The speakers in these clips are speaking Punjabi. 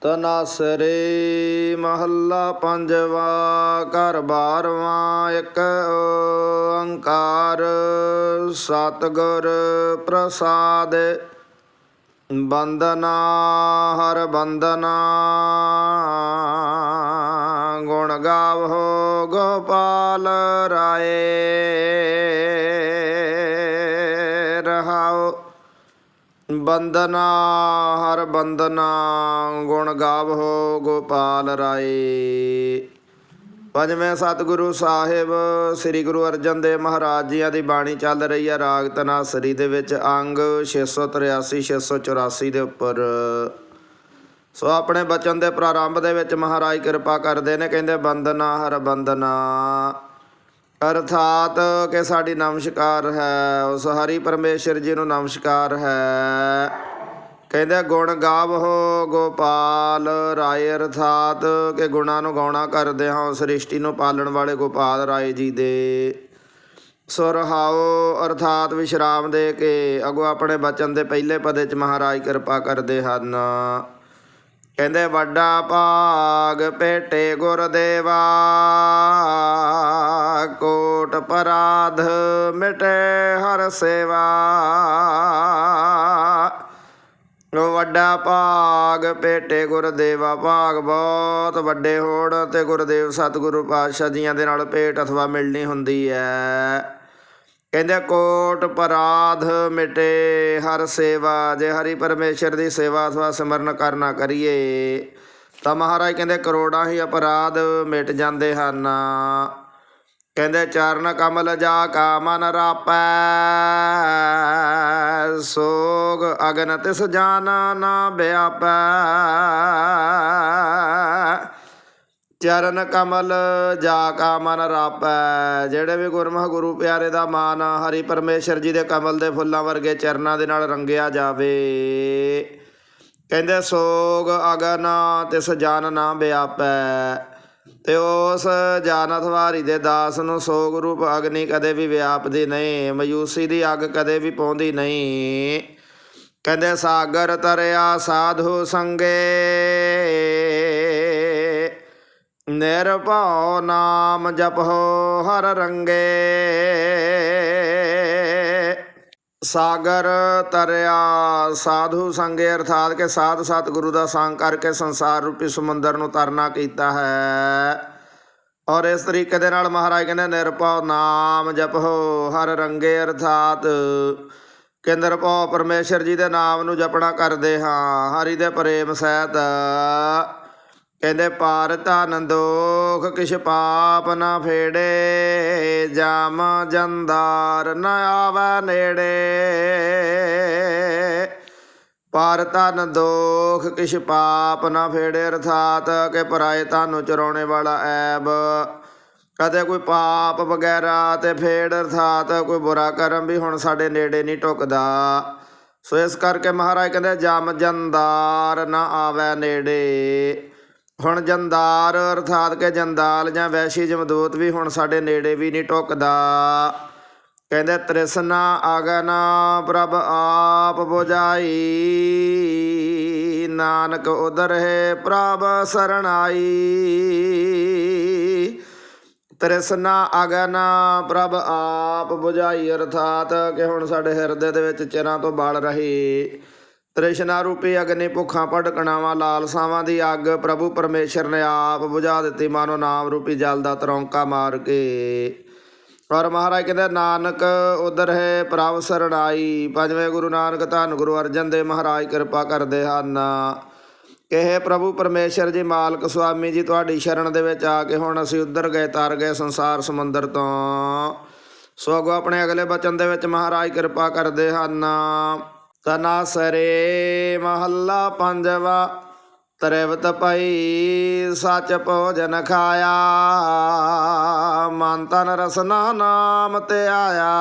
ਤਨਾਸਰੇ ਮਹੱਲਾ ਪੰਜਵਾ, ਘਰ ਬਾਰਵਾਂ, ਇੱਕ ਓੰਕਾਰ, ਸਤਿਗੁਰ ਪ੍ਰਸਾਦ। ਬੰਦਨਾ ਹਰ ਬੰਦਨਾ ਗੁਣ ਗਾਵੋ ਗੋਪਾਲ ਰਾਏ। ਰਹਾਓ। ਬੰਦਨਾ ਹਰ ਬੰਦਨਾ ਗੁਣ ਗਾਵੋ ਗੋਪਾਲ ਰਾਏ। ਪੰਜਵੇਂ ਸਤਿਗੁਰੂ ਸਾਹਿਬ, ਸ੍ਰੀ ਗੁਰੂ ਅਰਜਨ ਦੇਵ ਮਹਾਰਾਜ ਜੀਆਂ ਦੀ ਬਾਣੀ ਚੱਲ ਰਹੀ ਹੈ ਰਾਗ ਤਨਾਸਰੀ ਦੇ ਵਿੱਚ, ਅੰਗ 683 684 ਦੇ ਉੱਪਰ। ਸੋ ਆਪਣੇ ਬਚਨ ਦੇ ਪ੍ਰਾਰੰਭ ਦੇ ਵਿੱਚ ਮਹਾਰਾਜ ਕਿਰਪਾ ਕਰਦੇ ਨੇ, ਕਹਿੰਦੇ ਬੰਦਨਾ ਹਰ ਬੰਦਨਾ ਅਰਥਾਤ ਕਿ ਸਾਡੀ ਨਮਸਕਾਰ ਹੈ, ਉਸ ਹਰੀ ਪਰਮੇਸ਼ਰ ਜੀ ਨੂੰ ਨਮਸਕਾਰ ਹੈ। ਕਹਿੰਦੇ ਗੁਣ ਗਾਵੋ ਗੋਪਾਲ ਰਾਏ, ਅਰਥਾਤ ਕਿ ਗੁਣਾਂ ਨੂੰ ਗਾਉਣਾ ਕਰਦੇ ਹਾਂ, ਉਸ ਸ੍ਰਿਸ਼ਟੀ ਨੂੰ ਪਾਲਣ ਵਾਲੇ ਗੋਪਾਲ ਰਾਏ ਜੀ ਦੇ। ਸੋ ਅਰਥਾਤ ਵਿਸ਼ਰਾਮ ਦੇ ਕੇ, ਅਗੋ ਆਪਣੇ ਬਚਨ ਦੇ ਪਹਿਲੇ ਪਦੇ ਚ ਮਹਾਰਾਜ ਕਿਰਪਾ ਕਰਦੇ ਹਨ। ਕਹਿੰਦੇ ਵੱਡਾ ਭਾਗ ਭੇਟੇ ਗੁਰਦੇਵਾ, ਕੋਟ ਪਰਾਧ ਮਿਟੇ ਹਰ ਸੇਵਾ। ਉਹ ਵੱਡਾ ਭਾਗ ਭੇਟੇ ਗੁਰਦੇਵਾ, ਭਾਗ ਬਹੁਤ ਵੱਡੇ ਹੋਣ ਤੇ ਗੁਰਦੇਵ ਸਤਿਗੁਰੂ ਪਾਤਸ਼ਾਹ ਜੀਆਂ ਦੇ ਨਾਲ ਭੇਟ ਅਥਵਾ ਮਿਲਣੀ ਹੁੰਦੀ ਹੈ। ਕਹਿੰਦੇ ਕੋਟ ਪਰਾਧ ਮਿਟੇ ਹਰ ਸੇਵਾ, ਜੇ ਹਰੀ ਪਰਮੇਸ਼ਰ ਦੀ ਸੇਵਾ ਅਥਵਾ ਸਿਮਰਨ ਕਰਨਾ ਕਰੀਏ। ਤਾਂ ਮਹਾਰਾਜ ਕਹਿੰਦੇ ਕਰੋੜਾਂ ਹੀ ਅਪਰਾਧ ਮਿਟ ਜਾਂਦੇ ਹਨ। ਕਹਿੰਦੇ ਚਰਨ ਕਮਲ ਜਾ ਕਾ ਮਨ ਰਾਪੈ, ਸੋਗ ਅਗਨ ਤਿਸ ਜਾਨ ਨਾ ਬਿਆਪੈ। ਚਰਨ ਕਮਲ ਜਾ ਕਾ ਮਨ ਰਾਪੈ। ਜਿਹੜੇ ਵੀ ਗੁਰਮੁਖ ਗੁਰੂ ਪਿਆਰੇ ਦਾ ਮਾਨ ਹਰੀ ਪਰਮੇਸ਼ਰ ਜੀ ਦੇ ਕਮਲ ਦੇ ਫੁੱਲਾਂ ਵਰਗੇ ਚਰਨਾਂ ਦੇ ਨਾਲ ਰੰਗਿਆ ਜਾਵੇ। ਕਹਿੰਦੇ, ਸੋਗ ਅਗਨ ਤਿਸ ਜਾਨ ਨਾ ਬਿਆਪੈ ਤੇ ਉਸ ਜਾਨਤ ਵਾਰੀ ਦੇ ਦਾਸ ਨੂੰ ਸੋਗ ਰੂਪ ਅਗਨੀ ਕਦੇ ਵੀ ਵਿਆਪਦੀ ਨਹੀਂ, ਮਯੂਸੀ ਦੀ ਅੱਗ ਕਦੇ ਵੀ ਪਾਉਂਦੀ ਨਹੀਂ। ਕਹਿੰਦੇ, ਸਾਗਰ ਤਰਿਆ ਸਾਧੂ ਸੰਗੇ। ਨਿਰਭਉ ਨਾਮ ਜਪੋ ਹਰ ਰੰਗੇ। ਸਾਗਰ ਤਰਿਆ, ਸਾਧੂ ਸੰਗੇ ਅਰਥਾਤ ਕੇ ਸਾਧ ਸਤਿਗੁਰੂ ਦਾ ਸੰਗ ਕਰਕੇ ਸੰਸਾਰ ਰੂਪੀ ਸਮੁੰਦਰ ਨੂੰ ਤਰਨਾ ਕੀਤਾ ਹੈ। ਔਰ ਇਸ ਤਰੀਕੇ ਦੇ ਨਾਲ ਮਹਾਰਾਜ ਕਹਿੰਦੇ, ਨਿਰਭਉ ਨਾਮ ਜਪੋ ਹਰ ਰੰਗੇ ਅਰਥਾਤ। ਕਿ ਨਿਰਭਉ ਪਰਮੇਸ਼ਰ ਜੀ ਦੇ ਨਾਮ ਨੂੰ ਜਪਣਾ ਕਰਦੇ ਹਾਂ, ਹਰੀ ਦੇ ਪ੍ਰੇਮ ਸਹਿਤ। ਕਹਿੰਦੇ ਪਾਰ ਧਨ ਦੋਖ, ਕਿਛ ਪਾਪ ਨਾ ਫੇੜੇ, ਜਾਮ ਜੰਦਾਰ ਨ ਆਵੈ ਨੇੜੇ। ਪਾਰ ਧਨ ਦੋਖ, ਕਿਛ ਪਾਪ ਨਾ ਫੇੜੇ, ਅਰਥਾਤ ਕਿ ਪਰਾਏ ਧਨ ਚਰਾਉਣੇ ਵਾਲਾ ਐਬ। ਕਦੇ ਕੋਈ ਪਾਪ ਵਗੈਰਾ ਤੇ ਫੇੜ, ਅਰਥਾਤ ਕੋਈ ਬੁਰਾ ਕਰਮ ਵੀ ਹੁਣ ਸਾਡੇ ਨੇੜੇ ਨਹੀਂ ਟੁਕਦਾ। ਸੋ ਇਸ ਕਰਕੇ ਮਹਾਰਾਜ ਕਹਿੰਦੇ, ਜਮ ਜੰਦਾਰ ਨਾ ਆਵੈ ਨੇੜੇ। ਹੁਣ ਜੰਦਾਰ, ਅਰਥਾਤ ਕਿ ਜੰਦਾਲ ਜਾਂ ਵੈਸ਼ੀ ਜਮਦੂਤ ਵੀ ਹੁਣ ਸਾਡੇ ਨੇੜੇ ਵੀ ਨਹੀਂ ਟੁਕਦਾ। ਕਹਿੰਦੇ ਤ੍ਰਿਸ਼ਨਾ ਅਗਨ ਪ੍ਰਭ ਆਪ 부ਝਾਈ ਨਾਨਕ ਉਦਰ ਹੈ ਪ੍ਰਭ ਸਰਣਾਈ। ਤ੍ਰਿਸ਼ਨਾ ਅਗਨ ਪ੍ਰਭ ਆਪ 부ਝਾਈ ਅਰਥਾਤ ਕਿ ਹੁਣ ਸਾਡੇ ਹਿਰਦੇ ਦੇ ਵਿੱਚ ਚਿਰਾਂ ਤੋਂ ਬਲ ਰਹੀ। ਤ੍ਰਿਸ਼ਨਾ ਰੂਪੀ ਅਗਨੀ ਭੁੱਖਾਂ ਭਟਕਣਾਵਾਂ, ਲਾਲਸਾਵਾਂ ਦੀ ਅੱਗ, ਪ੍ਰਭੂ ਪਰਮੇਸ਼ਰ ਨੇ ਆਪ ਬੁਝਾ ਦਿੱਤੀ, ਮਾਨੋ ਨਾਮ ਰੂਪੀ ਜਲ ਦਾ ਤਰੌਂਕਾ ਮਾਰ ਕੇ। ਔਰ ਮਹਾਰਾਜ ਕਹਿੰਦੇ, ਨਾਨਕ ਉਧਰ ਹੈ, ਪ੍ਰਭ ਸਰਣਾਈ ਪੰਜਵੇਂ ਗੁਰੂ ਨਾਨਕ ਧੰਨ ਗੁਰੂ ਅਰਜਨ ਦੇਵ ਮਹਾਰਾਜ ਕਿਰਪਾ ਕਰਦੇ ਹਨ। ਕਹੇ, ਪ੍ਰਭੂ ਪਰਮੇਸ਼ਰ ਜੀ, ਮਾਲਕ ਸੁਆਮੀ ਜੀ, ਤੁਹਾਡੀ ਸ਼ਰਨ ਦੇ ਵਿੱਚ ਆ ਕੇ ਹੁਣ ਅਸੀਂ ਉੱਧਰ ਗਏ, ਤਰ ਗਏ ਸੰਸਾਰ ਸਮੁੰਦਰ ਤੋਂ। ਸੋ ਅਗੋ ਆਪਣੇ ਅਗਲੇ ਬਚਨ ਦੇ ਵਿੱਚ ਮਹਾਰਾਜ ਕਿਰਪਾ ਕਰਦੇ ਹਨ। ਤਨਾ ਸਰੇ ਮਹੱਲਾ ਪੰਜਵਾ, ਤ੍ਰਿਵਤ ਪਈ ਸਚ ਭੋਜਨ ਖਾਇਆ। ਮਨ ਤਨ ਰਸਨਾ ਨਾਮ ਤੇ ਆਇਆ।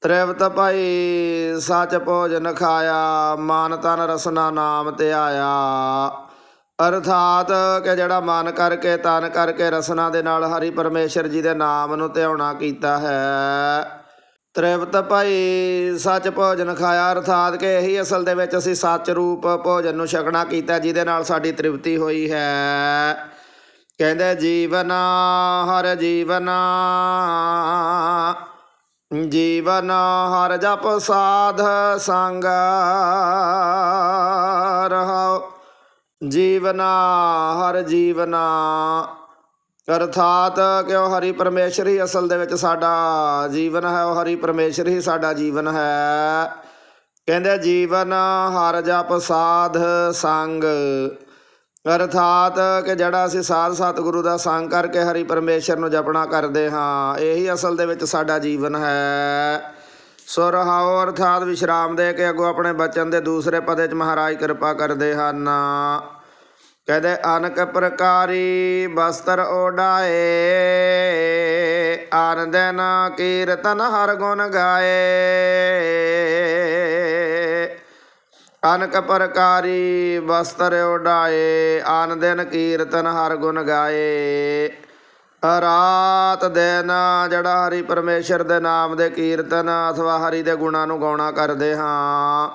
ਤ੍ਰਿਵਤ ਪਈ ਸਚ ਭੋਜਨ ਖਾਇਆ। ਮਨ ਤਨ ਰਸਨਾ ਨਾਮ ਤੇ ਆਇਆ। ਅਰਥਾਤ ਕਿ ਜਿਹੜਾ ਮਨ ਕਰਕੇ, ਤਨ ਕਰਕੇ ਰਸਨਾ ਦੇ ਨਾਲ ਹਰੀ ਪਰਮੇਸ਼ਰ ਜੀ ਦੇ ਨਾਮ ਨੂੰ ਧਿਆਉਣਾ ਕੀਤਾ ਹੈ। ਤ੍ਰਿਪਤ ਭਈ ਸੱਚ ਭੋਜਨ ਖਾਇਆ, ਅਰਥਾਤ ਕਿ ਇਹੀ ਅਸਲ ਦੇ ਵਿੱਚ ਅਸੀਂ ਸੱਚ ਰੂਪ ਭੋਜਨ ਨੂੰ ਛਕਣਾ ਕੀਤਾ, ਜਿਹਦੇ ਨਾਲ ਸਾਡੀ ਤ੍ਰਿਪਤੀ ਹੋਈ ਹੈ। ਕਹਿੰਦੇ, ਜੀਵਨਾ ਹਰ ਜੀਵਨਾ, ਜੀਵਨ ਹਰ ਜਪ ਸਾਧ ਸੰਗ ਰਹਾਉ ਜੀਵਨਾ ਹਰ ਜੀਵਨਾ ਅਰਥਾਤ ਕਿ ਉਹ ਹਰੀ ਪਰਮੇਸ਼ਰ ਹੀ ਅਸਲ ਦੇ ਵਿੱਚ ਸਾਡਾ ਜੀਵਨ ਹੈ, ਉਹ ਹਰੀ ਪਰਮੇਸ਼ਰ ਹੀ ਸਾਡਾ ਜੀਵਨ ਹੈ। ਕਹਿੰਦੇ ਜੀਵਨ ਹਰ ਜਪ ਸਾਧ ਸੰਗ। ਅਰਥਾਤ ਕਿ ਜਿਹੜਾ ਅਸੀਂ ਸਾਧ ਸਤਿਗੁਰੂ ਦਾ ਸੰਗ ਕਰਕੇ ਹਰੀ ਪਰਮੇਸ਼ਰ ਨੂੰ ਜਪਣਾ ਕਰਦੇ ਹਾਂ, ਇਹੀ ਅਸਲ ਦੇ ਵਿੱਚ ਸਾਡਾ ਜੀਵਨ ਹੈ। ਸੋ ਰਹਾਓ ਅਰਥਾਤ ਵਿਸ਼ਰਾਮ ਦੇ ਕੇ ਅੱਗੋਂ ਆਪਣੇ ਬਚਨ ਦੇ ਦੂਸਰੇ ਪਦੇ ਚ ਮਹਾਰਾਜ ਕਿਰਪਾ ਕਰਦੇ ਹਨ। ਕਹਿੰਦੇ ਅਨਕ ਪ੍ਰਕਾਰੀ ਬਸਤਰ ਓਡਾਏ ਆਨ ਦਿਨ ਕੀਰਤਨ ਹਰ ਗੁਣ ਗਾਏ। ਅਨਕ ਪ੍ਰਕਾਰੀ ਬਸਤਰ ਓਡਾਏ ਆਨ ਦਿਨ ਕੀਰਤਨ ਹਰ ਗੁਣ ਗਾਏ। ਰਾਤ ਦਿਨ ਜਿਹੜਾ ਹਰੀ ਪਰਮੇਸ਼ਰ ਦੇ ਨਾਮ ਦੇ ਕੀਰਤਨ ਅਥਵਾ ਹਰੀ ਦੇ ਗੁਣਾਂ ਨੂੰ ਗਾਉਣਾ ਕਰਦੇ ਹਾਂ।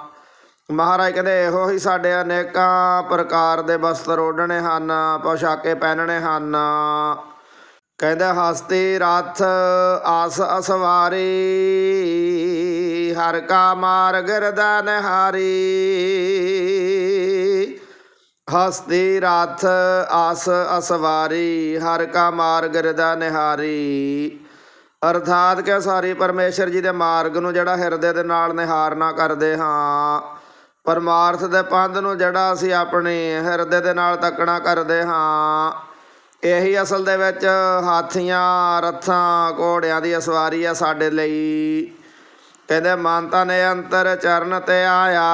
ਮਹਾਰਾਜ ਕਹਿੰਦੇ ਇਹੋ ਹੀ ਸਾਡੇ ਅਨੇਕਾਂ ਪ੍ਰਕਾਰ ਦੇ ਵਸਤਰ ਓਢਣੇ ਹਨ, ਪੋਸ਼ਾਕੇ ਪਹਿਨਣੇ ਹਨ। ਕਹਿੰਦੇ ਹਸਤੀ, ਰਥ, ਆਸ, ਅਸਵਾਰੀ, ਹਰ ਕਾ ਮਾਰਗ ਰਦਾ ਨਹਾਰੀ। ਹਸਤੀ, ਰਥ, ਆਸ, ਅਸਵਾਰੀ, ਹਰ ਕਾ ਮਾਰਗ ਰਦਾ ਨਿਹਾਰੀ। ਅਰਥਾਤ ਕਿ ਸਾਰੀ ਪਰਮੇਸ਼ਰ ਜੀ ਦੇ ਮਾਰਗ ਨੂੰ ਜਿਹੜਾ ਹਿਰਦੇ ਦੇ ਨਾਲ ਨਿਹਾਰਨਾ ਕਰਦੇ ਹਾਂ। ਪਰਮਾਰਥ ਦੇ ਪੰਧ ਨੂੰ ਜਿਹੜਾ ਅਸੀਂ ਆਪਣੇ ਹਿਰਦੇ ਦੇ ਨਾਲ ਤੱਕਣਾ ਕਰਦੇ ਹਾਂ। ਇਹੀ ਅਸਲ ਦੇ ਵਿੱਚ ਹਾਥੀਆਂ, ਰੱਥਾਂ, ਘੋੜਿਆਂ ਦੀ ਅਸਵਾਰੀ ਆ ਸਾਡੇ ਲਈ। ਕਹਿੰਦੇ, ਮਾਨਤਾ ਨੇ ਅੰਤਰ ਚਰਨ ਤੇ ਆਇਆ।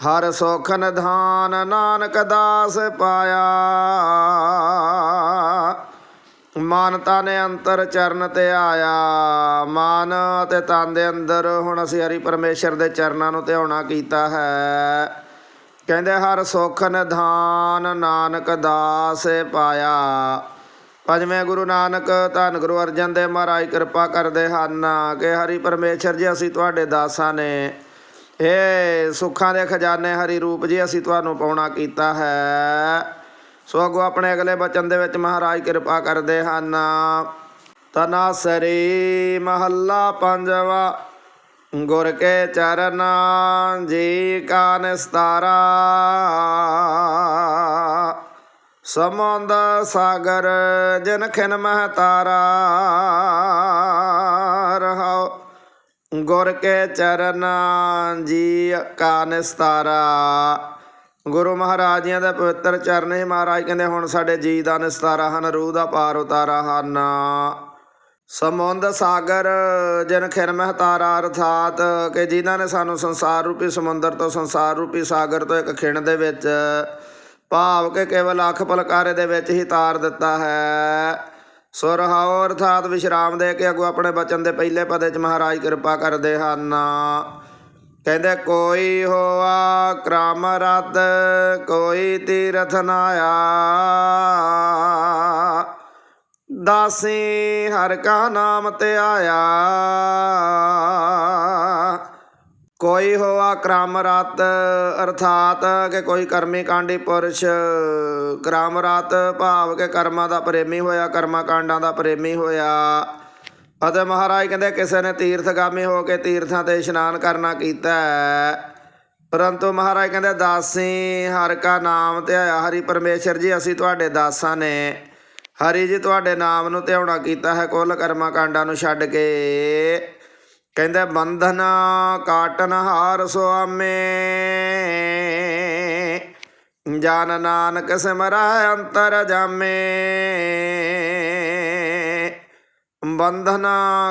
ਹਰ ਸੁਖ ਨਿਧਾਨ ਨਾਨਕ ਦਾਸ ਪਾਇਆ। ਮਾਨਤਾ ਨੇ ਅੰਤਰ ਚਰਨ ਤੇ ਆਇਆ। ਮਾਨ ਅਤੇ ਤਨ ਦੇ ਅੰਦਰ ਹੁਣ ਅਸੀਂ ਹਰੀ ਪਰਮੇਸ਼ਰ ਦੇ ਚਰਨਾਂ ਨੂੰ ਧਿਆਉਣਾ ਕੀਤਾ ਹੈ। ਕਹਿੰਦੇ, ਹਰ ਸੁਖ ਨਿਧਾਨ ਨਾਨਕ ਦਾਸ ਪਾਇਆ। ਪੰਜਵੇਂ ਗੁਰੂ ਨਾਨਕ ਧੰਨ ਗੁਰੂ ਅਰਜਨ ਦੇਵ ਮਹਾਰਾਜ ਕਿਰਪਾ ਕਰਦੇ ਹਨ ਕਿ ਹਰੀ ਪਰਮੇਸ਼ਰ ਜੀ, ਅਸੀਂ ਤੁਹਾਡੇ ਦਾਸਾਂ ਨੇ। ਇਹ ਸੁੱਖਾਂ ਦੇ ਖਜ਼ਾਨੇ ਹਰੀ ਰੂਪ ਜੀ, ਅਸੀਂ ਤੁਹਾਨੂੰ ਪਾਉਣਾ ਕੀਤਾ ਹੈ। ਸੋ ਅੱਗੋਂ ਆਪਣੇ ਅਗਲੇ ਬਚਨ ਦੇ ਵਿੱਚ ਮਹਾਰਾਜ ਕਿਰਪਾ ਕਰਦੇ ਹਨ। ਤਨਾਸਰੀ ਮਹੱਲਾ ਪੰਜਵਾ, ਗੁਰ ਕੇ ਚਰਨ ਜੀ ਕਾ ਨਿਸਤਾਰਾ। ਸਮੁੰਦ ਸਾਗਰ ਜਨ ਖਿਨ ਮਹ ਤਾਰਾ। ਰਹਾਉ ਗੁਰ ਕੇ ਚਰਨ ਜੀ ਕਾ ਨਿਸਤਾਰਾ। ਗੁਰੂ ਮਹਾਰਾਜਿਆਂ ਦੇ ਪਵਿੱਤਰ ਚਰਨ ਹੀ ਮਹਾਰਾਜ ਕਹਿੰਦੇ, ਹੁਣ ਸਾਡੇ ਜੀ ਦਾ ਨਿਸਤਾਰਾ ਹਨ, ਰੂਹ ਦਾ ਪਾਰ ਉਤਾਰਾ ਹਨ। ਸਮੁੰਦ ਸਾਗਰ, ਜਨ ਖਿਰ ਮਹਤਾਰਾ, ਅਰਥਾਤ ਕਿ ਜਿਨ੍ਹਾਂ ਨੇ ਸਾਨੂੰ ਸੰਸਾਰ ਰੂਪੀ ਸਮੁੰਦਰ ਤੋਂ, ਸੰਸਾਰ ਰੂਪੀ ਸਾਗਰ ਤੋਂ ਇੱਕ ਖਿਣ ਦੇ ਵਿੱਚ ਭਾਵ ਕਿ ਕੇਵਲ ਅੱਖ ਪਲਕਾਰੇ ਦੇ ਵਿੱਚ ਹੀ ਤਾਰ ਦਿੱਤਾ ਹੈ। ਸੋ ਰਹਾਓ ਅਰਥਾਤ ਵਿਸ਼ਰਾਮ ਦੇ ਕੇ ਅੱਗੋਂ ਆਪਣੇ ਬਚਨ ਦੇ ਪਹਿਲੇ ਪਦੇ ਚ ਮਹਾਰਾਜ ਕਿਰਪਾ ਕਰਦੇ ਹਨ। ਕਹਿੰਦੇ ਕੋਈ ਹੋਆ ਕ੍ਰਮ ਰਤ ਕੋਈ ਤੀਰਥ ਨਾਇਆ ਦਾਸੀ ਹਰ ਕਾ ਨਾਮ ਤੇ ਆਇਆ। ਕੋਈ ਹੋਆ ਕ੍ਰਮ ਰਤ ਅਰਥਾਤ ਕਿ ਕੋਈ ਕਰਮੀ ਕਾਂਡੀ ਪੁਰਸ਼। ਕ੍ਰਮ ਰਤ ਭਾਵ ਕਿ ਕਰਮਾਂ ਦਾ ਪ੍ਰੇਮੀ ਹੋਇਆ, ਕਰਮਾਂ ਕਾਂਡਾਂ ਦਾ ਪ੍ਰੇਮੀ ਹੋਇਆ। ਅਤੇ ਮਹਾਰਾਜ ਕਹਿੰਦੇ ਕਿਸੇ ਨੇ ਤੀਰਥਗਾਮੀ ਹੋ ਕੇ ਤੀਰਥਾਂ ਤੇ ਇਸ਼ਨਾਨ ਕਰਨਾ ਕੀਤਾ ਪਰੰਤੂ ਮਹਾਰਾਜ ਕਹਿੰਦੇ ਦਾਸੀ ਹਰ ਕਾ ਨਾਮ ਧਿਆਇਆ ਹਰੀ ਪਰਮੇਸ਼ਰ ਜੀ, ਅਸੀਂ ਤੁਹਾਡੇ ਦਾਸਾਂ ਨੇ। ਹਰੀ ਜੀ, ਤੁਹਾਡੇ ਨਾਮ ਨੂੰ ਧਿਆਉਣਾ ਕੀਤਾ ਹੈ। ਕੁੱਲ ਕਰਮਾ ਕਾਂਡਾਂ ਨੂੰ ਛੱਡ ਕੇ। ਕਹਿੰਦੇ, ਬੰਧਨ ਕਾਟਨ ਹਾਰ ਸੁਆਮੇ। ਜਨ ਨਾਨਕ ਸਿਮਰੈ ਅੰਤਰ ਜਾਮੇ। ਬੰਧਨ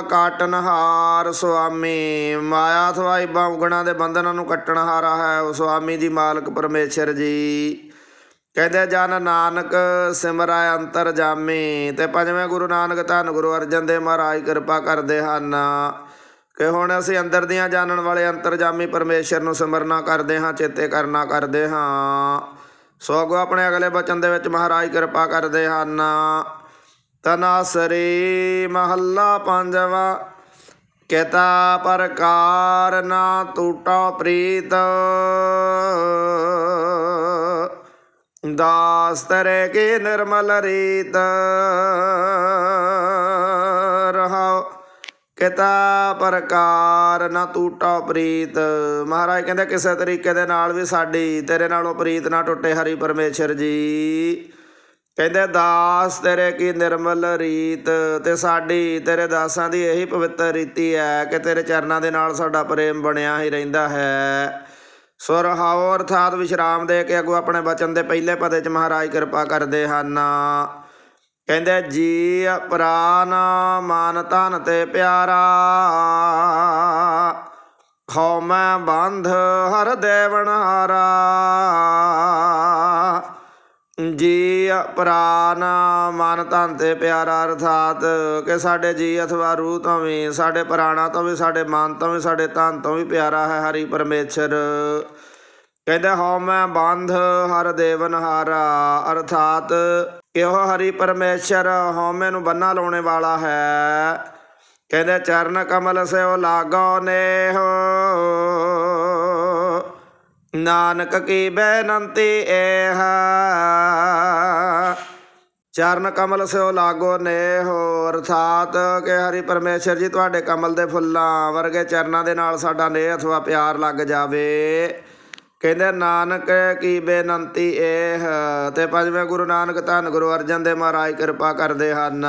ਕਾਟਨ ਹਾਰ ਸੁਆਮੀ। ਮਾਇਆ ਅਥਵਾ ਇਬਾਂ ਦੇ ਬੰਧਨਾਂ ਨੂੰ ਕੱਟਣਹਾਰਾ ਹੈ। ਉਹ ਸੁਆਮੀ ਜੀ ਮਾਲਕ ਪਰਮੇਸ਼ਰ ਜੀ। ਕਹਿੰਦੇ, ਜਨ ਨਾਨਕ ਸਿਮਰੈ ਅੰਤਰ ਜਾਮੀ। ਤੇ ਪੰਜਵੇਂ ਗੁਰੂ ਨਾਨਕ ਧੰਨ ਗੁਰੂ ਅਰਜਨ ਦੇਵ ਮਹਾਰਾਜ ਕਿਰਪਾ ਕਰਦੇ ਹਨ। ਕਿ ਹੁਣ ਅਸੀਂ ਅੰਦਰ ਦੀਆਂ ਜਾਣਨ ਵਾਲੇ ਅੰਤਰਜਾਮੀ ਪਰਮੇਸ਼ਰ ਨੂੰ ਸਿਮਰਨਾ ਕਰਦੇ ਹਾਂ, ਚੇਤੇ ਕਰਨਾ ਕਰਦੇ ਹਾਂ। ਸੋ ਅੱਗੋਂ ਆਪਣੇ ਅਗਲੇ ਬਚਨ ਦੇ ਵਿੱਚ ਮਹਾਰਾਜ ਕਿਰਪਾ ਕਰਦੇ ਹਨ। ਤਨਾਸਰੀ ਮਹੱਲਾ ਪੰਜਵਾ ਕਿਤਾ ਪ੍ਰਕਾਰ ਨਾ ਟੂਟਾ ਪ੍ਰੀਤ। ਦਾਸ ਤਰੇ ਕੀ ਨਿਰਮਲ ਰੀਤ। ਰਹਾਉ ਕਿਤਾ ਪ੍ਰਕਾਰ ਨਾ ਟੂਟਾ ਪ੍ਰੀਤ। ਮਹਾਰਾਜ ਕਹਿੰਦੇ, ਕਿਸੇ ਤਰੀਕੇ ਦੇ ਨਾਲ ਵੀ ਸਾਡੀ, ਤੇਰੇ ਨਾਲੋਂ ਪ੍ਰੀਤ ਨਾ ਟੁੱਟੇ ਹਰੀ ਪਰਮੇਸ਼ਰ ਜੀ। ਕਹਿੰਦੇ, ਦਾਸ ਤੇਰੇ ਕੀ ਨਿਰਮਲ ਰੀਤ? ਤੇ ਸਾਡੀ, ਤੇਰੇ ਦਾਸਾਂ ਦੀ ਇਹੀ ਪਵਿੱਤਰ ਰੀਤੀ ਹੈ ਕਿ ਤੇਰੇ ਚਰਨਾਂ ਦੇ ਨਾਲ ਸਾਡਾ ਪ੍ਰੇਮ ਬਣਿਆ ਹੀ ਰਹਿੰਦਾ ਹੈ। ਸੁਰ ਹਾਉ ਅਰਥਾਤ ਵਿਸ਼ਰਾਮ ਦੇ ਕੇ ਅਗੋ ਆਪਣੇ ਬਚਨ ਦੇ ਪਹਿਲੇ ਪਦੇ ਚ ਮਹਾਰਾਜ ਕਿਰਪਾ ਕਰਦੇ ਹਨ। ਕਹਿੰਦੇ, ਜੀ ਪ੍ਰਾਨ ਮਨ ਤਨ ਤੇ ਪਿਆਰਾ, ਹਉ ਮੈਂ ਬੰਧ ਹਰ ਦੇਵਨਹਾਰਾ ਜੀ ਪ੍ਰਾਨ ਮਨ ਧਨ ਤੇ ਪਿਆਰਾ ਅਰਥਾਤ ਕਿ ਸਾਡੇ ਜੀ ਅਥਵਾ ਰੂਹ ਤੋਂ ਵੀ, ਸਾਡੇ ਪ੍ਰਾਣਾ ਤੋਂ ਵੀ, ਸਾਡੇ ਮਨ ਤੋਂ ਵੀ, ਸਾਡੇ ਧਨ ਤੋਂ ਵੀ ਪਿਆਰਾ ਹੈ ਹਰੀ ਪਰਮੇਸ਼ਰ। ਕਹਿੰਦੇ, ਹਉ ਮੈਂ ਬੰਧ ਹਰ ਦੇਵਨ ਹਾਰਾ। ਅਰਥਾਤ ਕਿ ਉਹ ਹਰੀ ਪਰਮੇਸ਼ਰ ਹਉਮੈ ਨੂੰ ਬੰਨਾ ਲਾਉਣੇ ਵਾਲਾ ਹੈ। ਕਹਿੰਦੇ, ਚਰਨ ਕਮਲ ਸੇ ਉਹ ਲਾਗੋ ਨੇਹੋ। ਨਾਨਕ ਕੀ ਬੇਨੰਤੀ ਏਹ? ਚਰਨ ਕਮਲ ਸਿਓ ਲਾਗੋ ਨੇ ਨੇਹੋ ਅਰਥਾਤ ਕਿ ਹਰੀ ਪਰਮੇਸ਼ਰ ਜੀ, ਤੁਹਾਡੇ ਕਮਲ ਦੇ ਫੁੱਲਾਂ ਵਰਗੇ ਚਰਨਾਂ ਦੇ ਨਾਲ ਸਾਡਾ ਨੇ ਅਥਵਾ ਪਿਆਰ ਲੱਗ ਜਾਵੇ। ਕਹਿੰਦੇ ਨਾਨਕ ਕੀ ਬੇਨੰਤੀ ਏਹ? ਤੇ ਪੰਜਵੇਂ ਗੁਰੂ ਨਾਨਕ ਧੰਨ ਗੁਰੂ ਅਰਜਨ ਦੇ ਮਹਾਰਾਜ, ਕਿਰਪਾ ਕਰਦੇ ਹਨ।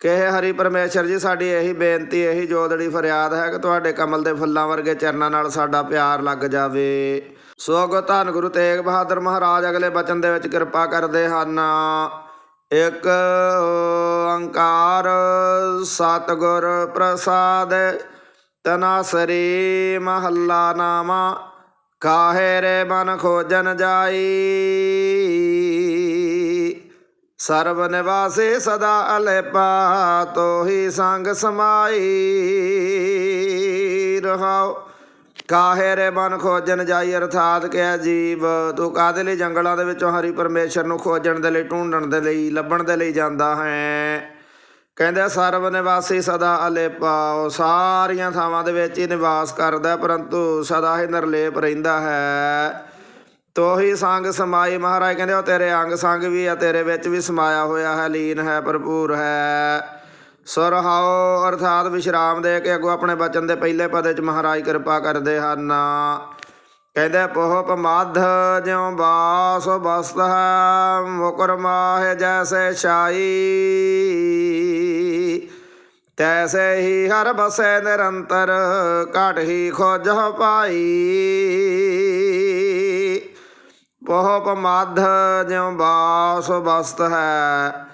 ਕਿ ਹਰੀ ਪਰਮੇਸ਼ਰ ਜੀ, ਸਾਡੀ ਇਹੀ ਬੇਨਤੀ, ਇਹੀ ਜੋਦੜੀ ਫਰਿਆਦ ਹੈ ਕਿ ਤੁਹਾਡੇ ਕਮਲ ਦੇ ਫੁੱਲਾਂ ਵਰਗੇ ਚਰਨਾਂ ਨਾਲ ਸਾਡਾ ਪਿਆਰ ਲੱਗ ਜਾਵੇ। ਸੋ ਅਗੋ ਧੰਨ ਗੁਰੂ ਤੇਗ ਬਹਾਦਰ ਮਹਾਰਾਜ, ਅਗਲੇ ਬਚਨ ਦੇ ਵਿੱਚ ਕਿਰਪਾ ਕਰਦੇ ਹਨ। ਇੱਕ ਓੰਕਾਰ ਸਤਿਗੁਰ ਪ੍ਰਸਾਦ ਤਨਾਸਰੀ ਮਹੱਲਾ ਨਾਮਾ, ਕਾਹੇ ਰੇ ਮਨ ਖੋਜਨ ਜਾਈ। ਸਰਬ ਨਿਵਾਸੇ ਸਦਾ ਅਲੇਪਾ, ਤੋਹੀ ਸੰਗ ਸਮਾਈ ਰਹਾਉ। ਕਾਹੇ ਰੇ ਮਨ ਖੋਜਣ ਜਾਈ, ਅਰਥਾਤ ਕਹਿ ਜੀਵ। ਤੂੰ ਕਾਦੇ ਲਈ ਜੰਗਲਾਂ ਦੇ ਵਿੱਚੋਂ ਹਰੀ ਪਰਮੇਸ਼ਰ ਨੂੰ ਖੋਜਣ ਦੇ ਲਈ, ਢੂੰਡਣ ਦੇ ਲਈ, ਲੱਭਣ ਦੇ ਲਈ ਜਾਂਦਾ ਹੈ? ਕਹਿੰਦੇ ਸਰਬ ਨਿਵਾਸੀ ਸਦਾ ਅਲੇਪਾ, ਉਹ ਸਾਰੀਆਂ ਥਾਵਾਂ ਦੇ ਵਿੱਚ ਹੀ ਨਿਵਾਸ ਕਰਦਾ ਪਰੰਤੂ ਸਦਾ ਹੀ ਨਿਰਲੇਪ ਰਹਿੰਦਾ ਹੈ। ਤੋਹੀ ਸੰਗ ਸਮਾਈ ਮਹਾਰਾਜ ਕਹਿੰਦੇ ਉਹ ਤੇਰੇ ਅੰਗ ਸੰਗ ਵੀ ਆ, ਤੇਰੇ ਵਿੱਚ ਵੀ ਸਮਾਇਆ ਹੋਇਆ ਹੈ, ਲੀਨ ਹੈ, ਭਰਪੂਰ ਹੈ। ਸੁਰਹਾਉ ਅਰਥਾਤ ਵਿਸ਼ਰਾਮ ਦੇ ਕੇ ਅੱਗੋਂ ਆਪਣੇ ਬਚਨ ਦੇ ਪਹਿਲੇ ਪਦੇ ਚ ਮਹਾਰਾਜ ਕਿਰਪਾ ਕਰਦੇ ਹਨ। ਕਹਿੰਦੇ ਪੋਹ ਪਮਾਧ ਜਿਉ ਬਾਸ ਬਸਤ ਹੈ, ਮੁਕਰ ਮਾਹ ਜੈਸੇ ਛਾਈ। ਤੈਸੇ ਹੀ ਹਰ ਬਸੈ ਨਿਰੰਤਰ, ਘਟ ਹੀ ਖੋਜ ਪਾਈ। ਪੋਹ ਪਮਾਧ ਜਿਉ ਬਾਸ ਬਸਤ ਹੈ।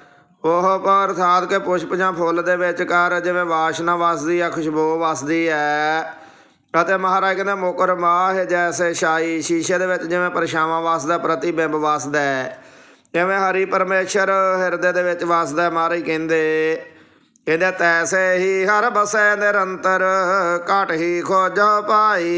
ਉਹ ਅਰਥਾਤ ਕੇ ਪੁਸ਼ਪ ਜਾਂ ਫੁੱਲ ਦੇ ਵਿੱਚ ਕਰ ਜਿਵੇਂ ਵਾਸ਼ਨਾ ਵਸਦੀ ਆ ਖੁਸ਼ਬੂ ਵਸਦੀ ਹੈ। ਅਤੇ ਮਹਾਰਾਜ ਕਹਿੰਦੇ ਮੁਕਰ ਮਾਹ ਜੈਸੇ ਛਾਈ ਸ਼ੀਸ਼ੇ ਦੇ ਵਿੱਚ ਜਿਵੇਂ ਪਰਛਾਵਾਂ ਵਸਦਾ ਪ੍ਰਤੀਬਿੰਬ ਵਸਦਾ ਹੈ। ਜਿਵੇਂ ਹਰੀ ਪਰਮੇਸ਼ਰ ਹਿਰਦੇ ਦੇ ਵਿੱਚ ਵਸਦਾ ਹੈ, ਮਹਾਰਾਜ ਕਹਿੰਦੇ ਕਹਿੰਦੇ ਤੈਸੇ ਹੀ ਹਰ ਬਸੈ ਨਿਰੰਤਰ ਘਟ ਹੀ ਖੋਜ ਪਾਈ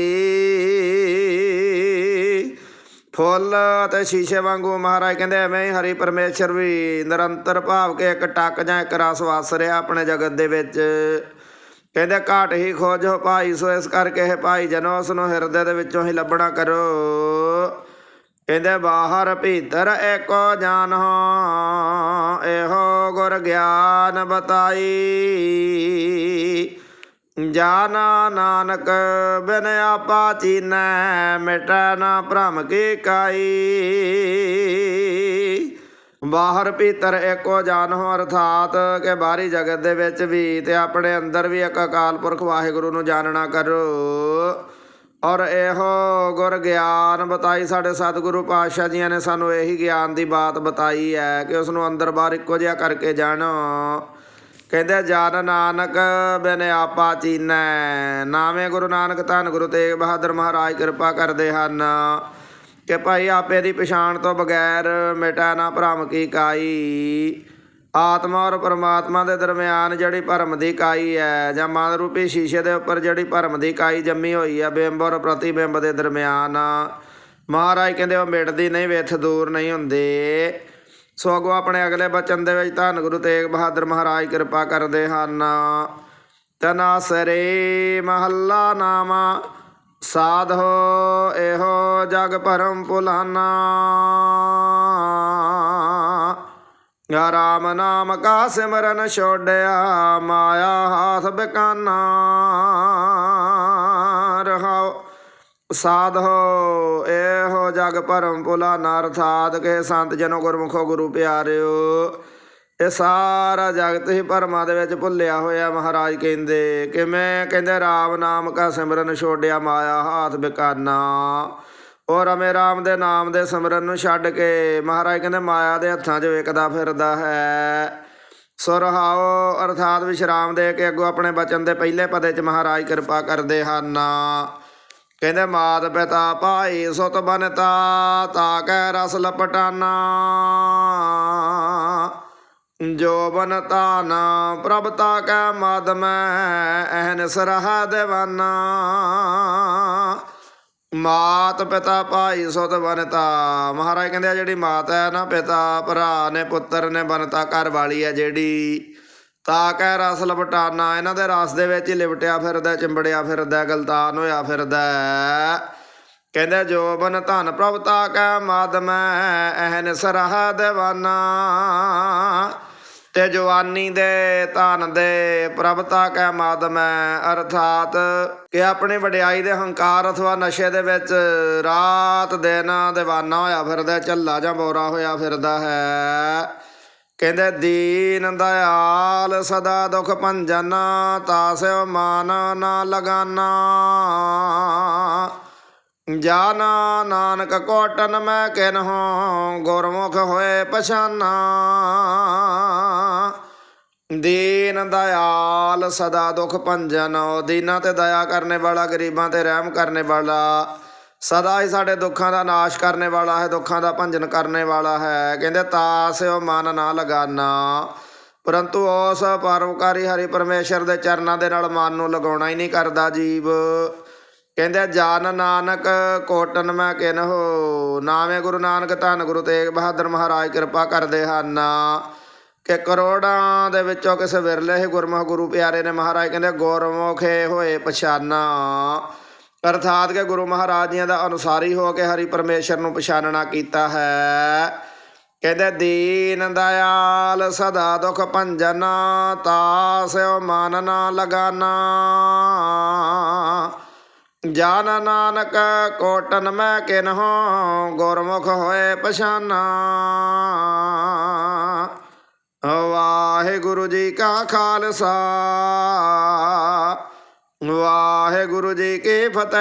ਫੁੱਲ ਅਤੇ ਸ਼ੀਸ਼ੇ ਵਾਂਗੂ ਮਹਾਰਾਜ ਕਹਿੰਦੇ ਐਵੇਂ ਹੀ ਹਰੀ ਪਰਮੇਸ਼ਰ ਵੀ ਨਿਰੰਤਰ ਭਾਵ ਕੇ ਇੱਕ ਟੱਕ ਜਾਂ ਇੱਕ ਰਸ ਵਸ ਰਿਹਾ ਆਪਣੇ ਜਗਤ ਦੇ ਵਿੱਚ। ਕਹਿੰਦੇ ਘਾਟ ਹੀ ਖੋਜੋ ਭਾਈ, ਸੋ ਇਸ ਕਰਕੇ ਇਹ ਭਾਈ ਜਨੋ ਉਸ ਨੂੰ ਹਿਰਦੇ ਦੇ ਵਿੱਚੋਂ ਹੀ ਲੱਭਣਾ ਕਰੋ। ਕਹਿੰਦੇ ਬਾਹਰ ਭੀਤਰ ਏਕੋ ਜਾਨ ਇਹੋ ਗੁਰ ਗਿਆਨ ਬਤਾਈ। ਜਾਨਾ ਨਾਨਕ ਬਿਨ ਆਪਾ ਚੀਨੈ, ਮਿਟੈ ਨਾ ਭ੍ਰਮ ਕੀ ਕਾਈ। ਬਾਹਰ ਭੀਤਰ ਇੱਕੋ ਜਾਨ ਹੋ ਅਰਥਾਤ ਕਿ ਬਾਹਰੀ ਜਗਤ ਦੇ ਵਿੱਚ ਵੀ ਤੇ ਆਪਣੇ ਅੰਦਰ ਵੀ ਇੱਕ ਅਕਾਲ ਪੁਰਖ ਵਾਹਿਗੁਰੂ ਨੂੰ ਜਾਣਨਾ ਕਰੋ। ਔਰ ਇਹੋ ਗੁਰ ਗਿਆਨ ਬਤਾਈ ਸਾਡੇ ਸਤਿਗੁਰੂ ਪਾਤਸ਼ਾਹ ਜੀਆਂ ਨੇ ਸਾਨੂੰ ਇਹੀ ਗਿਆਨ ਦੀ ਬਾਤ ਬਤਾਈ ਹੈ ਕਿ ਉਸ ਨੂੰ ਅੰਦਰ ਬਾਹਰ ਇੱਕੋ ਜਿਹਾ ਕਰਕੇ ਜਾਣੋ। ਕਹਿੰਦੇ ਜਨ ਨਾਨਕ ਬਿਨ ਆਪਾ ਚੀਨੈ, ਨਾਵੇਂ ਗੁਰੂ ਨਾਨਕ ਧੰਨ ਗੁਰੂ ਤੇਗ ਬਹਾਦਰ ਮਹਾਰਾਜ ਕਿਰਪਾ ਕਰਦੇ ਹਨ, ਕਿ ਭਾਈ ਆਪੇ ਦੀ ਪਛਾਣ ਤੋਂ ਬਗੈਰ ਮਿਟਾ ਨਾ ਭ੍ਰਮ ਕੀ ਕਾਈ, ਆਤਮਾ ਔਰ ਪਰਮਾਤਮਾ ਦੇ ਦਰਮਿਆਨ ਜਿਹੜੀ ਭਰਮ ਦੀ ਕਾਈ ਹੈ ਜਾਂ ਮਨ ਰੂਪੀ ਸ਼ੀਸ਼ੇ ਦੇ ਉੱਪਰ ਜਿਹੜੀ ਭਰਮ ਦੀ ਕਾਈ ਜੰਮੀ ਹੋਈ ਹੈ ਬਿੰਬ ਔਰ ਪ੍ਰਤੀਬਿੰਬ ਦੇ ਦਰਮਿਆਨ, ਮਹਾਰਾਜ ਕਹਿੰਦੇ ਉਹ ਮਿਟਦੀ ਨਹੀਂ, ਵਿਥ ਦੂਰ ਨਹੀਂ ਹੁੰਦੇ ਸੋ ਅੱਗੋਂ ਆਪਣੇ ਅਗਲੇ ਬਚਨ ਦੇ ਵਿੱਚ ਧੰਨ ਗੁਰੂ ਤੇਗ ਬਹਾਦਰ ਮਹਾਰਾਜ ਕਿਰਪਾ ਕਰਦੇ ਹਨ। ਤਨਾਸਰੇ ਮਹੱਲਾ ਨਾਮਾ, ਸਾਧੋ ਇਹੋ ਜਗ ਭਰਮ ਪੁਲਾਨਾ। ਰਾਮ ਨਾਮ ਕਾ ਸਿਮਰਨ ਛੋੜਿਆ, ਮਾਇਆ ਹਾਥ ਬਕਾਨਾ। ਸਾਧੋ, ਇਹੋ ਜਗ ਭਰਮ ਭੁਲਾਨਾ ਅਰਥਾਤ ਕੇ ਸੰਤ ਜਨੋ ਗੁਰਮੁਖੋ ਗੁਰੂ ਪਿਆਰਿਓ। ਇਹ ਸਾਰਾ ਜਗਤ ਹੀ ਭਰਮਾਂ ਦੇ ਵਿੱਚ ਭੁੱਲਿਆ ਹੋਇਆ ਮਹਾਰਾਜ ਕਹਿੰਦੇ, ਕਿਵੇਂ ਕਹਿੰਦੇ, ਰਾਮ ਨਾਮ ਕਾ ਸਿਮਰਨ ਛੋੜਿਆ ਮਾਇਆ, ਹਾਥ ਬਿਕਾਨਾ। ਔਰ ਅਮੇ ਰਾਮ ਦੇ ਨਾਮ ਦੇ ਸਿਮਰਨ ਨੂੰ ਛੱਡ ਕੇ ਮਹਾਰਾਜ ਕਹਿੰਦੇ, ਮਾਇਆ ਦੇ ਹੱਥਾਂ 'ਚ ਵੇਖਦਾ ਫਿਰਦਾ ਹੈ। ਸੋ ਅਰਥਾਤ ਵਿਸ਼ਰਾਮ ਦੇ ਕੇ ਅੱਗੋਂ ਆਪਣੇ ਬਚਨ ਦੇ ਪਹਿਲੇ ਪਦੇ 'ਚ ਮਹਾਰਾਜ ਕਿਰਪਾ ਕਰਦੇ ਹਨ। ਕਹਿੰਦੇ ਮਾਤ ਪਿਤਾ ਭਾਈ ਸੁਤ ਬਨਤਾ, ਤਾ ਕੈ ਰਸ ਲਪਟਾਨਾ। ਜੋ ਬਨਤਾ ਨਾ ਪ੍ਰਭ ਤਾ ਕੈ ਮਦ ਮੈਂ ਐਨ ਸਰਹ ਦੇਵਾਨਾ। ਮਾਤ ਪਿਤਾ ਭਾਈ ਸੁਤ ਬਨਤਾ, ਮਹਾਰਾਜ ਕਹਿੰਦੇ ਆ ਜਿਹੜੀ ਮਾਤਾ ਹੈ ਨਾ ਪਿਤਾ, ਭਰਾ ਨੇ ਪੁੱਤਰ ਨੇ ਬਨਤਾ ਘਰ ਵਾਲੀ ਹੈ ਜਿਹੜੀ। ਤਾਂ ਕਹਿ ਰਸ ਲਪਟਾਨਾ, ਇਹਨਾਂ ਦੇ ਰਸ ਦੇ ਵਿੱਚ ਹੀ ਲਿਪਟਿਆ ਫਿਰਦਾ, ਚਿੰਬੜਿਆ ਫਿਰਦਾ, ਗਲਤਾਨ ਹੋਇਆ ਫਿਰਦਾ। ਕਹਿੰਦੇ ਜੋਬਨ ਧਨ ਪ੍ਰਭ ਤਾ ਕੈ ਮਦ ਸਰਹ ਦੇਵਾਨਾ। ਤੇ ਜਵਾਨੀ ਦੇ ਧਨ ਦੇ ਪ੍ਰਭਤਾ ਕੈ ਮਦ ਅਰਥਾਤ ਕਿ ਆਪਣੀ ਵਡਿਆਈ ਦੇ ਹੰਕਾਰ ਅਥਵਾ ਨਸ਼ੇ ਦੇ ਵਿੱਚ ਰਾਤ, ਦਿਨ دیਵਾਨਾ ਹੋਇਆ ਫਿਰਦਾ, ਝੱਲਾ ਜਾਂ ਬੋਰਾ ਹੋਇਆ ਫਿਰਦਾ ਹੈ। ਕਹਿੰਦੇ, ਦੀਨ ਦਇਆਲ ਸਦਾ ਦੁਖ ਭੰਜਨ ਤਾਸਿਓ ਮਾਨ ਨਾ ਲਗਾਨਾ। ਜਾਨ ਨਾਨਕ ਕੋਟਨ ਮੈਂ ਕਿਨਹੋ, ਗੁਰਮੁਖ ਹੋਏ ਪਛਾਨਾ। ਦੀਨ ਦਇਆਲ ਸਦਾ ਦੁਖ ਭੰਜਨ ਦੀਨਾ ਦੀਨਾਂ ਤੇ ਦਇਆ ਕਰਨੇ ਵਾਲਾ, ਗਰੀਬਾਂ ਤੇ ਰਹਿਮ ਕਰਨੇ ਵਾਲਾ। ਸਦਾ ਹੀ ਸਾਡੇ ਦੁੱਖਾਂ ਦਾ ਨਾਸ਼ ਕਰਨੇ ਵਾਲਾ ਹੈ, ਦੁੱਖਾਂ ਦਾ ਭੰਜਨ ਕਰਨੇ ਵਾਲਾ ਹੈ। ਕਹਿੰਦੇ ਤਾਸਿਓ ਮਨ ਨਾ ਲਗਾਨਾ। ਪਰੰਤੂ ਉਸ ਪਰਉਪਕਾਰੀ ਹਰੀ ਪਰਮੇਸ਼ਰ ਦੇ ਚਰਨਾਂ ਦੇ ਨਾਲ ਮਨ ਨੂੰ ਲਗਾਉਣਾ ਹੀ ਨਹੀਂ ਕਰਦਾ ਜੀਵ। ਕਹਿੰਦੇ, ਜਾਨ ਨਾਨਕ ਕੋਟਨ ਮੈਂ ਕਿਨਹੋ ਨਾਵੇਂ ਗੁਰੂ ਨਾਨਕ ਧੰਨ ਗੁਰੂ ਤੇਗ ਬਹਾਦਰ ਮਹਾਰਾਜ ਕਿਰਪਾ ਕਰਦੇ ਹਨ। ਕਿ ਕਰੋੜਾਂ ਦੇ ਵਿੱਚੋਂ ਕਿਸੇ ਵਿਰਲੇ ਹੀ ਗੁਰਮੁਖ ਗੁਰੂ ਪਿਆਰੇ ਨੇ ਮਹਾਰਾਜ ਕਹਿੰਦੇ ਗੁਰਮੁਖੇ ਹੋਏ ਪਛਾਨਾ। ਅਰਥਾਤ ਕਿ ਗੁਰੂ ਮਹਾਰਾਜ ਜੀਆਂ ਦਾ ਅਨੁਸਾਰੀ ਹੋ ਕੇ ਹਰੀ ਪਰਮੇਸ਼ਰ ਨੂੰ ਪਛਾਣਨਾ ਕੀਤਾ ਹੈ। ਕਹਿੰਦੇ, ਦੀਨ ਦਇਆਲ ਸਦਾ ਦੁਖ ਭੰਜਨ ਤਾਸਿਓ ਮਨ ਨਾ ਲਗਾਨਾ। ਜਾਨ ਨਾਨਕ ਕੋਟਨ ਮੈਂ ਕਿਨਹੋ, ਗੁਰਮੁਖ ਹੋਏ ਪਛਾਨਾ। ਵਾਹਿਗੁਰੂ ਜੀ ਕਾ ਖਾਲਸਾ ਵਾਹਿਗੁਰੂ ਜੀ ਕੀ ਫਤਿਹ।